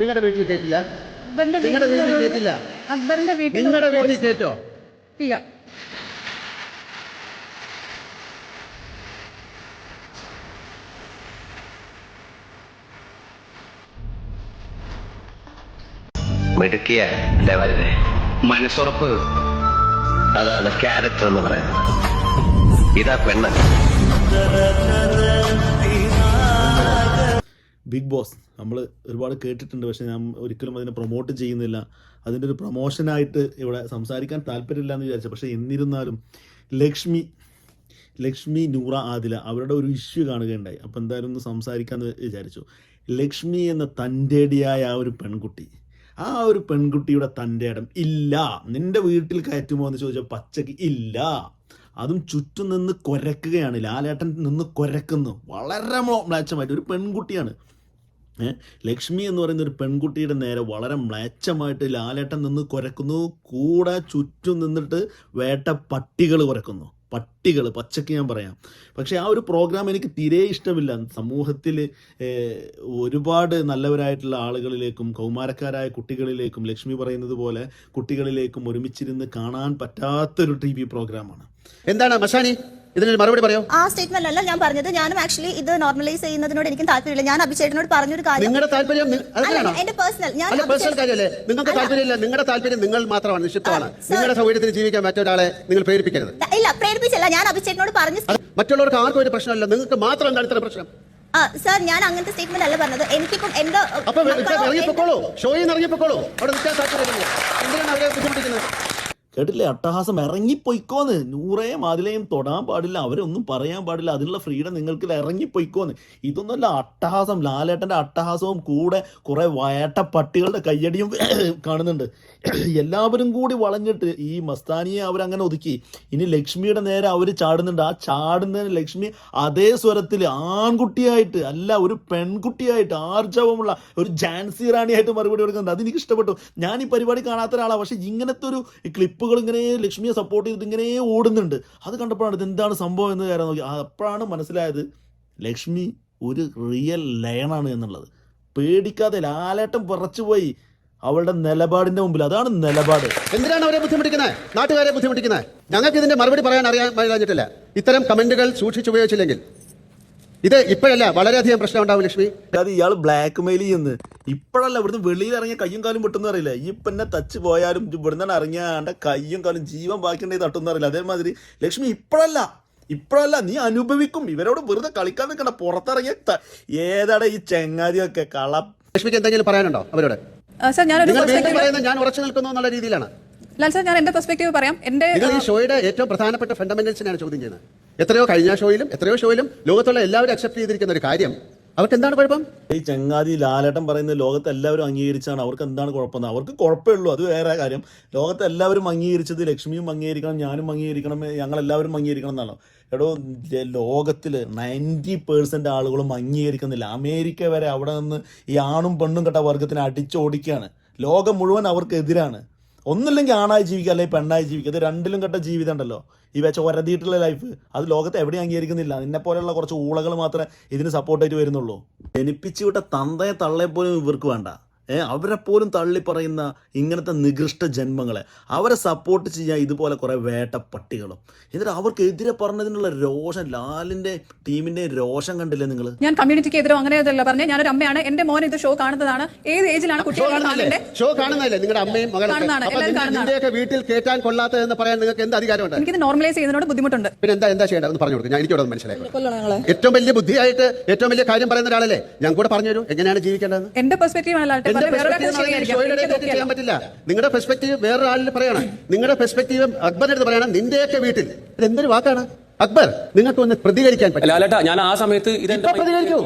നിങ്ങളുടെ വീട്ടിൽ അക്ബറിന്റെ നിങ്ങളുടെ വീട്ടിൽ അക്ബറിന്റെ വീട്ടിൽ നിങ്ങളുടെ വീട്ടിൽ കയറ്റോ ഇല്ല. മിടുക്കിയ അല്ലേ വലുതേ മനസ്സുറപ്പ്. അതാണ് ക്യാരക്ടർ എന്ന് പറയുന്നത്. ഇതാ പെണ്ണ് ബിഗ് ബോസ് നമ്മൾ ഒരുപാട് കേട്ടിട്ടുണ്ട് പക്ഷേ ഞാൻ ഒരിക്കലും അതിനെ പ്രൊമോട്ട് ചെയ്യുന്നില്ല. അതിന്റെ ഒരു പ്രൊമോഷനായിട്ട് ഇവിടെ സംസാരിക്കാൻ താല്പര്യമില്ല എന്ന് വിചാരിച്ചു. പക്ഷേ എന്നിരുന്നാലും ലക്ഷ്മി ലക്ഷ്മി നൂറ ആദില അവരുടെ ഒരു ഇഷ്യൂ കാണുകയുണ്ടായി. അപ്പോൾ എന്തായാലും ഒന്ന് സംസാരിക്കാമെന്ന് വിചാരിച്ചു. ലക്ഷ്മി എന്ന തന്റെടിയായ ആ ഒരു പെൺകുട്ടി ആ ഒരു പെൺകുട്ടിയുടെ തന്റെ ഇടം ഇല്ല. നിന്റെ വീട്ടിൽ കയറ്റുമോ എന്ന് ചോദിച്ചാൽ പച്ചക്ക് ഇല്ല. അതും ചുറ്റും നിന്ന് കുരക്കുകയാണ്. ലാലേട്ടൻ നിന്ന് കുരക്കുന്നു. വളരെ മോ മ്ലാച്ചമായിട്ട് ഒരു പെൺകുട്ടിയാണ്? ലക്ഷ്മി എന്ന് പറയുന്ന ഒരു പെൺകുട്ടിയുടെ നേരെ വളരെ മ്ലേച്ഛമായിട്ട് ലാലേട്ടൻ നിന്ന് കുരക്കുന്നു. കൂടെ ചുറ്റും നിന്നിട്ട് വേട്ട പട്ടികൾ കുരക്കുന്നു. പട്ടികൾ പച്ചക്ക് ഞാൻ പറയാം. പക്ഷേ ആ ഒരു പ്രോഗ്രാം എനിക്ക് തീരെ ഇഷ്ടമില്ല. സമൂഹത്തിൽ ഒരുപാട് നല്ലവരായിട്ടുള്ള ആളുകളിലേക്കും കൗമാരക്കാരായ കുട്ടികളിലേക്കും ലക്ഷ്മി പറയുന്നത് പോലെ കുട്ടികളിലേക്കും ഒരുമിച്ചിരുന്ന് കാണാൻ പറ്റാത്തൊരു ടി വി പ്രോഗ്രാമാണ്. എന്താണ് മഷാനി ഇതിനൊരു മറുപടി പറയോ. ആ സ്റ്റേറ്റ്മെന്റ് അല്ല ഞാൻ പറഞ്ഞത്. ഞാനും ആക്ച്വലി ഇത് നോർമലൈസ് ചെയ്യുന്നതിനോട് എനിക്ക് താല്പര്യമില്ല. ഞാൻ അഭിഷേകിനോട് പറഞ്ഞൊരു കാര്യം. നിങ്ങളുടെ താല്പര്യം നി- എന്റെ പേഴ്സണൽ ഞാൻ അല്ല പേഴ്സണൽ അഭിഷേക്- കാര്യമല്ലേ? നിങ്ങൾക്ക് താല്പര്യമില്ല. നിങ്ങളുടെ താല്പര്യം നിങ്ങൾ മാത്രമാണ് നിക്ഷിപ്തമാണ്. ആ, സർ. നിങ്ങളുടെ സൗകര്യത്തിന് ജീവിക്കാൻ മറ്റൊരാളെ നിങ്ങൾ പ്രേരിപ്പിക്കരുത്. ഇല്ല പ്രേരിപ്പിച്ചല്ല. ഞാൻ അഭിഷേകിനോട് പറഞ്ഞു അത് മറ്റുള്ളവർക്ക് ആർക്കും ഒരു പ്രശ്നമല്ല. നിങ്ങൾക്ക് മാത്രം എന്താണ് ഇത്ര പ്രശ്നം? ആ സർ ഞാൻ അങ്ങനത്തെ സ്റ്റേറ്റ്മെന്റ് അല്ല പറഞ്ഞത്. എനിക്കിപ്പം എന്റെ അപ്പൊ മക്കളോ, എന്റെ- ഇറങ്ങിപ്പോക്കോളൂ ഷോയിൽ നിന്ന് ഇറങ്ങിപ്പോക്കോളൂ. അവിടെ നിൽക്കാൻ താല്പര്യമില്ല എന്തിനാണ് അവരെ ബുദ്ധിമുട്ടിക്കുന്നത്? കേട്ടില്ലേ? അട്ടഹാസം ഇറങ്ങിപ്പോയിക്കോന്ന്. നൂറേയും അതിലെയും തൊടാൻ പാടില്ല അവരൊന്നും പറയാൻ പാടില്ല. അതിനുള്ള ഫ്രീഡം നിങ്ങൾക്ക് ഇറങ്ങിപ്പോയിക്കോന്ന്. ഇതൊന്നുമല്ല അട്ടഹാസം. ലാലേട്ടന്റെ അട്ടഹാസവും കൂടെ കുറേ വയട്ട പട്ടികളുടെ കയ്യടിയും കാണുന്നുണ്ട്. എല്ലാവരും കൂടി വളഞ്ഞിട്ട് ഈ മസ്താനിയെ അവരങ്ങനെ ഒതുക്കി. ഇനി ലക്ഷ്മിയുടെ നേരെ അവർ ചാടുന്നുണ്ട്. ആ ചാടുന്നതിന് ലക്ഷ്മി അതേ സ്വരത്തിൽ ആൺകുട്ടിയായിട്ട് അല്ല ഒരു പെൺകുട്ടിയായിട്ട് ആർജവമുള്ള ഒരു ജാൻസി റാണിയായിട്ട് മറുപടി കൊടുക്കുന്നുണ്ട്. അതെനിക്ക് ഇഷ്ടപ്പെട്ടു ഞാൻ ഈ പരിപാടി കാണാത്ത ഒരാളാണ് പക്ഷേ ഇങ്ങനത്തെ ഒരു ക്ലിപ്പുകൾ ഇങ്ങനെ ലക്ഷ്മിയെ സപ്പോർട്ട് ചെയ്തിട്ട് ഇങ്ങനെ ഓടുന്നുണ്ട്. അത് കണ്ടപ്പോഴാണ് ഇത് എന്താണ് സംഭവം എന്ന് കാര്യം നോക്കി. അപ്പോഴാണ് മനസ്സിലായത് ലക്ഷ്മി ഒരു റിയൽ ലയണാണ് എന്നുള്ളത്. പേടിക്കാതെ ലാലേട്ടം വിറച്ചുപോയി അവളുടെ നിലപാടിന്റെ മുമ്പിൽ. അതാണ് നിലപാട്. എന്തിനാണ് അവരെ ബുദ്ധിമുട്ടിക്കുന്നത്? നാട്ടുകാരെ ബുദ്ധിമുട്ടിക്കുന്നത്? ഞങ്ങൾക്ക് ഇതിന്റെ മറുപടി പറയാൻ അറിയാൻ കഴിഞ്ഞിട്ടില്ല. ഇത്തരം കമന്റുകൾ സൂക്ഷിച്ചുപയോഗിച്ചില്ലെങ്കിൽ ഇത് ഇപ്പോഴല്ല വളരെയധികം പ്രശ്നം ഉണ്ടാവും ലക്ഷ്മി. അത് ഇയാൾ ബ്ലാക്ക് മെയിൽ ചെയ്യുന്നു. ഇപ്പോഴല്ല ഇവിടുന്ന് വെളിയിൽ ഇറങ്ങിയ കയ്യും കാലും പൊട്ടുന്ന അറിയില്ല? ഈ പിന്നെ തച്ച് പോയാലും ഇവിടുന്ന് ഇറങ്ങിയാണ്ട് കയ്യും കാലും ജീവൻ ബാക്കിയുണ്ടെങ്കിൽ തട്ടുന്ന അറിയില്ല? അതേമാതിരി ലക്ഷ്മി ഇപ്പോഴല്ല ഇപ്പോഴല്ല നീ അനുഭവിക്കും. ഇവരോട് വെറുതെ കളിക്കാൻ നിൽക്കണ്ട. പുറത്തിറങ്ങിയ ഏതാടെ ഈ ചെങ്ങാതിയൊക്കെ കള ലക്ഷ്മിക്ക് എന്തെങ്കിലും പറയാനുണ്ടോ അവരോട്? ഞാൻ ഉറച്ചു നിൽക്കുന്നു എന്നുള്ള രീതിയിലാണ്. ലാൽ സാർ ഞാൻ എന്റെ പെർസ്പെക്റ്റീവ് പറയാം. എന്റെ നിങ്ങൾ ഈ ഷോയുടെ ഏറ്റവും പ്രധാനപ്പെട്ട ഫണ്ടമെന്റൽസിനാണ് ചോദ്യം ചെയ്യുന്നത്. എത്രയോ കഴിഞ്ഞ ഷോയിലും എത്രയോ ഷോയിലും ലോകത്തുള്ള എല്ലാവരും അക്സെപ്റ്റ് ചെയ്തിരിക്കുന്ന ഒരു കാര്യം. അവർക്ക് എന്താണ് കുഴപ്പം? ഈ ചങ്ങാതി ലാലേട്ടൻ പറയുന്നത് ലോകത്ത് എല്ലാവരും അംഗീകരിച്ചാണ്. അവർക്ക് എന്താണ് കുഴപ്പമെന്ന് അവർക്ക് കുഴപ്പമേ ഉള്ളൂ. അത് വേറെ കാര്യം. ലോകത്ത് എല്ലാവരും അംഗീകരിച്ചത് ലക്ഷ്മിയും അംഗീകരിക്കണം ഞാനും അംഗീകരിക്കണം ഞങ്ങൾ എല്ലാവരും അംഗീകരിക്കണം എന്നാണോ. എടോ ലോകത്തിൽ നയന്റി പേഴ്സെന്റ് ആളുകളും അംഗീകരിക്കുന്നില്ല. അമേരിക്ക വരെ അവിടെ നിന്ന് ഈ ആണും പെണ്ണും കെട്ട വർഗത്തിനെ അടിച്ചോടിക്കുകയാണ്. ലോകം മുഴുവൻ അവർക്ക് എതിരാണ് ഒന്നില്ലെങ്കിൽ ആണായി ജീവിക്കുക അല്ലെങ്കിൽ പെണ്ണായി ജീവിക്കുക. ഇത് രണ്ടിലും കെട്ട ജീവിതം ഉണ്ടല്ലോ. ഈ വെച്ച ഒരതിയിട്ടുള്ള ലൈഫ് അത് ലോകത്ത് എവിടെയും അംഗീകരിക്കുന്നില്ല. നിന്നെ പോലെയുള്ള കുറച്ച് ഊളകൾ മാത്രമേ ഇതിന് സപ്പോർട്ടായിട്ട് വരുന്നുള്ളൂ. ജനിപ്പിച്ചു വിട്ട തന്തയെ തള്ളയെ പോലും ഇവർക്ക് വേണ്ട. അവരെ പോലും തള്ളി പറയുന്ന ഇങ്ങനത്തെ നികൃഷ്ട ജന്മങ്ങളെ. അവരെ സപ്പോർട്ട് ചെയ്യാൻ ഇതുപോലെ കുറേ വേട്ട പട്ടികളും എന്നിട്ട് അവർക്കെതിരെ പറഞ്ഞതിനുള്ള രോഷം ലാലിന്റെ ടീമിന്റെ രോഷം കണ്ടില്ലേ നിങ്ങൾ ഞാൻ കമ്മ്യൂണിറ്റിക്ക് എതിരോ അങ്ങനെ പറഞ്ഞു. പറഞ്ഞത് ഞാനൊരു അമ്മയാണ്. എന്റെ മോൻ ഇത് ഷോ കാണുന്നതാണ്. ഏത് ഏജിലാണ് ഷോ കാണുന്നില്ലേ നിങ്ങളുടെ അമ്മയും. നിന്റെയൊക്കെ വീട്ടിൽ കേറ്റാൻ കൊള്ളാത്തതെന്ന് പറയാൻ നിങ്ങൾക്ക് എന്ത് അധികാരമുണ്ട്? എനിക്ക് നോർമലൈസ് ചെയ്യുന്നതിനോട് ബുദ്ധിമുട്ടുണ്ട്. പിന്നെ എന്താ എന്താ ചെയ്യേണ്ടത്? എന്ന് പറഞ്ഞു കൊടുക്കും ഞാൻ എനിക്കോട് മനസ്സിലായി ഏറ്റവും വലിയ ബുദ്ധിയായിട്ട് ഏറ്റവും വലിയ കാര്യം പറയുന്ന ഒരാളല്ലേ? ഞാൻ കൂടെ പറഞ്ഞു തരും എങ്ങനെയാണ് ജീവിക്കേണ്ടത് എന്റെ പെർസ്പെക്റ്റീവ് ആണ് ചെയ്യാൻ പറ്റില്ല. നിങ്ങളുടെ പെർസ്പെക്റ്റീവ് വേറൊരാളിൽ പറയണം. നിങ്ങളുടെ പെർസ്പെക്റ്റീവ് അക്ബർ അടുത്ത് പറയണം. നിന്റെയൊക്കെ വീട്ടിൽ. ഇത് എന്തൊരു വാക്കാണ്? അക്ബർ നിങ്ങൾക്ക് ഒന്ന് പ്രതികരിക്കാൻ പറ്റില്ല ലാലേട്ടാ ഞാൻ ആ സമയത്ത് എന്റെ പ്രതികരിക്കൂ.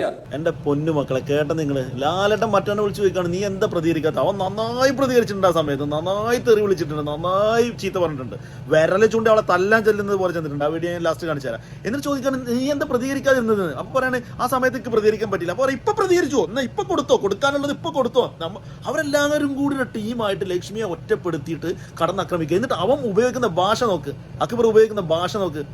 പൊന്നു മക്കളെ കേട്ട നിങ്ങൾ ലാലേട്ടൻ മറ്റവനെ വിളിച്ചു ചോദിക്കാണ് നീ എന്താ പ്രതികരിക്കാത്ത? അവൻ നന്നായി പ്രതികരിച്ചിട്ടുണ്ട് ആ സമയത്ത്. നന്നായി തെറി വിളിച്ചിട്ടുണ്ട് നന്നായി ചീത്ത പറഞ്ഞിട്ടുണ്ട്. വിരലെ ചൂണ്ടി അവളെ തല്ലാൻ ചെല്ലുന്നത് പോലെ ചെന്നിട്ടുണ്ട്. ആ വീഡിയോ ഞാൻ ലാസ്റ്റ് കാണിച്ചു തരാം. എന്നിട്ട് ചോദിക്കാൻ നീ എന്താ പ്രതികരിക്കാതിരുന്നത്? അപ്പൊ പറയാണ് ആ സമയത്ത് എനിക്ക് പ്രതികരിക്കാൻ പറ്റില്ല. അപ്പൊ ഇപ്പൊ പ്രതികരിച്ചോ. എന്നാ ഇപ്പൊ കൊടുത്തോ? കൊടുക്കാനുള്ളത് ഇപ്പൊ കൊടുത്തോ? അവരെല്ലാവരും കൂടി ഒരു ടീമായിട്ട് ലക്ഷ്മിയെ ഒറ്റപ്പെടുത്തിയിട്ട് കടന്നാക്രമിക്കുക എന്നിട്ട് അവൻ ഉപയോഗിക്കുന്ന ഭാഷ നോക്ക്. അക്ബർ ഉപയോഗിക്കുന്ന ഭാഷ നോക്ക്.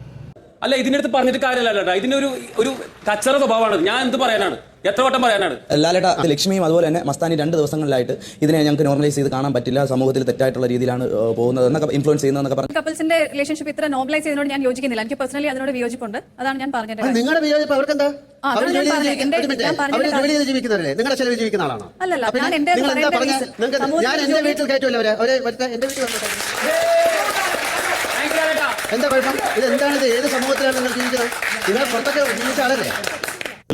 അല്ല ഇതിന്റെ അടുത്ത് പറഞ്ഞിട്ട് കാര്യമല്ല ഇതിനൊരു ഒരു കച്ചറ സ്വഭാവമാണ്. ഞാൻ എന്ത് പറയാനാണ്? എത്ര വട്ടം പറയാനാണ്? ലാലേട്ട ലക്ഷ്മിയും അതുപോലെ തന്നെ മസ്താനി രണ്ട് ദിവസങ്ങളിലായിട്ട് ഇതിനെ ഞങ്ങൾക്ക് നോർമലൈസ് ചെയ്ത് കാണാൻ പറ്റില്ല. സമൂഹത്തിൽ തെറ്റായിട്ടുള്ള രീതിയിലാണ് പോകുന്നത് എന്നൊക്കെ ഇൻഫ്ലുവൻസ് ചെയ്യുന്നതെന്നൊക്കെ പറഞ്ഞു കപ്പിൾസിന്റെ റിലേഷൻഷിപ്പ് ഇത്ര നോർമലൈസ് ചെയ്യുന്നതിനോട് ഞാൻ യോജിക്കുന്നില്ല. എനിക്ക് പേഴ്സണലി അതിനോട് വിയോജിപ്പുണ്ട്. അതാണ് ഞാൻ പറഞ്ഞത് നിങ്ങളുടെ വിയോജിപ്പ് അവർക്കെന്താ? ആ, അവർ അതാണ് ഞാൻ ചെയ്ത് പറഞ്ഞത്. എന്റെ- ഒരു മിനിറ്റ്. ഞാൻ പറഞ്ഞത് അവർ ജോലി കാര്യം- ചെയ്ത് ജീവിക്കുന്നവരല്ലേ? നിങ്ങളുടെ ചെലവ് ജീവിക്കുന്ന ആളാണോ? അല്ലല്ല, ഞാൻ എന്റെ വീട്ടിൽ കയറ്റുമല്ലോ അവരെ. അവരെ എന്റെ വീട്ടിൽ വന്നോട്ടെ. എന്താ കുഴപ്പം? ഇത് എന്താണിത് ഇത് ഏത് സമൂഹത്തിലാണ് നിങ്ങൾ ജീവിക്കുന്നത് നിങ്ങൾ പുറത്തൊക്കെ ജീവിച്ച ആളല്ലേ?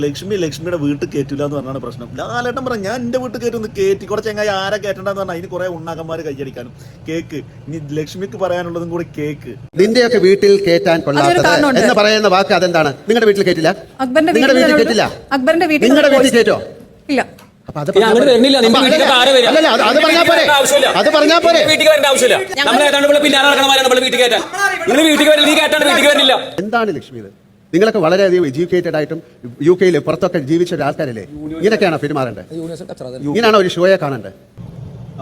ലക്ഷ്മി ലക്ഷ്മിയുടെ വീട്ടിൽ കയറ്റില്ല എന്ന് പറഞ്ഞാണ് പ്രശ്നം. ലാലേട്ടൻ പറഞ്ഞു ഞാൻ എന്റെ വീട്ടിൽ കയറ്റി ഒന്ന് കയറ്റി കുറച്ച് ചങ്ങായി ആരെ കയറ്റണ്ടെന്ന് പറഞ്ഞാൽ അതിന് കുറെ ഉണ്ണാക്കന്മാര് കൈയടിക്കാനും. കേക്ക് ഇനി ലക്ഷ്മിക്ക് പറയാനുള്ളതും കൂടി കേക്ക്. നിന്റെയൊക്കെ വീട്ടിൽ കയറ്റാൻ കൊള്ളാത്തത് എന്ന് പറയുന്ന വാക്ക് അതെന്താണ്? നിങ്ങളുടെ വീട്ടിൽ കയറ്റില്ല അക്ബറിന്റെ നിങ്ങളുടെ വീട്ടിൽ കേറ്റില്ല? കയറ്റില്ല അക്ബറിന്റെ വീട്ടിൽ നിങ്ങളുടെ വീട്ടിൽ കയറ്റോ അത് പോരെ. വീട്ടിൽ വരേണ്ട ആവശ്യമില്ല. നമ്മൾ ഏതാണ്ട് ഇവിടെ പിന്നാലെ നടക്കണമാരാണ് നമ്മൾ വീട്ടിൽ കയറ്റാൻ. നിങ്ങൾ വീട്ടിൽ വരില്ല നീ കയറ്റാണ്ട് വീട്ടിൽ വരില്ല എന്താണ് ലക്ഷ്മി ഇത്? നിങ്ങളൊക്കെ വളരെയധികം എഡ്യൂക്കേറ്റഡ് ആയിട്ടും യു കെയിൽ പുറത്തൊക്കെ ജീവിച്ച ഒരു ആൾക്കാരല്ലേ? ഇങ്ങനെയൊക്കെയാണോ പെരുമാറേണ്ടത് ഇങ്ങനെയാണോ ഒരു ഷോയെ കാണേണ്ടത്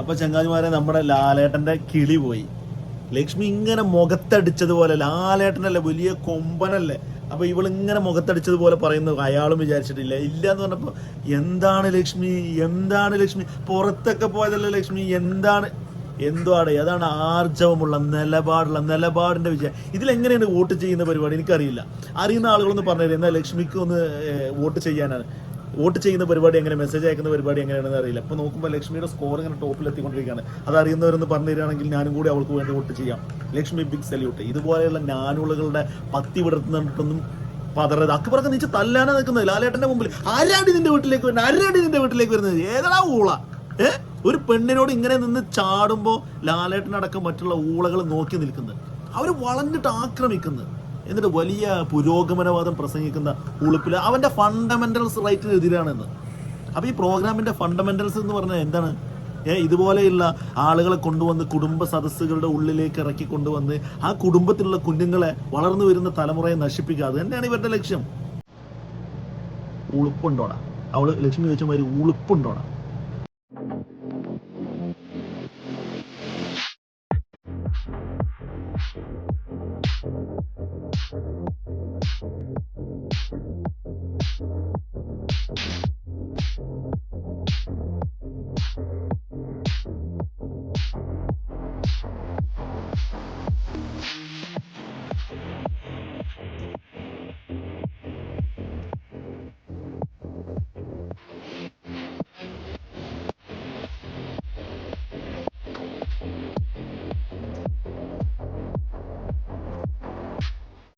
അപ്പൊ ചങ്ങാതിമാരെ നമ്മുടെ ലാലേട്ടന്റെ കിളി പോയി. ലക്ഷ്മി ഇങ്ങനെ മുഖത്തടിച്ചതുപോലെ ലാലേട്ടനല്ലേ വലിയ കൊമ്പനല്ലേ? അപ്പൊ ഇങ്ങനെ മുഖത്തടിച്ചതുപോലെ പറയുന്നു അയാളും വിചാരിച്ചിട്ടില്ല. ഇല്ല എന്ന് പറഞ്ഞപ്പോ എന്താണ് ലക്ഷ്മി? എന്താണ് ലക്ഷ്മി? പുറത്തൊക്കെ പോയതല്ലേ ലക്ഷ്മി? എന്താണ്? എന്തോ എന്താണ് അതാണ് ആർജവമുള്ള നിലപാടുള്ള നിലപാടിന്റെ വിജയം. ഇതിലെങ്ങനെയാണ് വോട്ട് ചെയ്യുന്ന പരിപാടി? എനിക്കറിയില്ല. അറിയുന്ന ആളുകളൊന്ന് പറഞ്ഞു എന്നാൽ ലക്ഷ്മിക്ക് ഒന്ന് വോട്ട് ചെയ്യാനാണ്. വോട്ട് ചെയ്യുന്ന പരിപാടി എങ്ങനെ മെസ്സേജ് അയക്കുന്ന പരിപാടി എങ്ങനെയാണെന്ന് അറിയില്ല. അപ്പോൾ നോക്കുമ്പോൾ ലക്ഷ്മിയുടെ സ്കോർ ഇങ്ങനെ ടോപ്പിൽ എത്തിക്കൊണ്ടിരിക്കുകയാണ്. അത് അറിയുന്നവരെന്ന് പറഞ്ഞു തരികയാണെങ്കിൽ ഞാനും കൂടി അവൾക്ക് വേണ്ടി വോട്ട് ചെയ്യാം. ലക്ഷ്മി ബിഗ് സല്യൂട്ട് ഇതുപോലെയുള്ള ഞാനുകളുടെ പത്തി വിടർത്തുന്നിട്ടൊന്നും പതറത് അക്ബറൊക്കെ നീച്ച് തല്ലാനാ നിൽക്കുന്നത്. ലാലേട്ടന്റെ മുമ്പിൽ ആരാടി നിന്റെ വീട്ടിലേക്ക് വരുന്നത്? ആരാടി നിന്റെ വീട്ടിലേക്ക് വരുന്നത്? ഏതാ ഊള? ഏ? ഒരു പെണ്ണിനോട് ഇങ്ങനെ നിന്ന് ചാടുമ്പോൾ ലാലേട്ടനടക്കം മറ്റുള്ള ഊളകൾ നോക്കി നിൽക്കുന്നത്. അവർ വളഞ്ഞിട്ട് ആക്രമിക്കുന്നത്. എന്നിട്ട് വലിയ പുരോഗമനവാദം പ്രസംഗിക്കുന്ന ഉളുപ്പിൽ അവന്റെ ഫണ്ടമെന്റൽസ് റൈറ്റിന് എതിരാണെന്ന്. അപ്പം ഈ പ്രോഗ്രാമിന്റെ ഫണ്ടമെന്റൽസ് എന്ന് പറഞ്ഞാൽ എന്താണ്? ഏ ഇതുപോലെയുള്ള ആളുകളെ കൊണ്ടുവന്ന് കുടുംബ സദസ്സുകളുടെ ഉള്ളിലേക്ക് ഇറക്കി കൊണ്ടുവന്ന് ആ കുടുംബത്തിലുള്ള കുഞ്ഞുങ്ങളെ വളർന്നു വരുന്ന തലമുറയെ നശിപ്പിക്കുക. അത് തന്നെയാണ് ഇവരുടെ ലക്ഷ്യം. ഉളുപ്പുണ്ടോടാ? അവൾ ലക്ഷ്മി ചോദിച്ച മാതിരി ഉളുപ്പുണ്ടോടാ?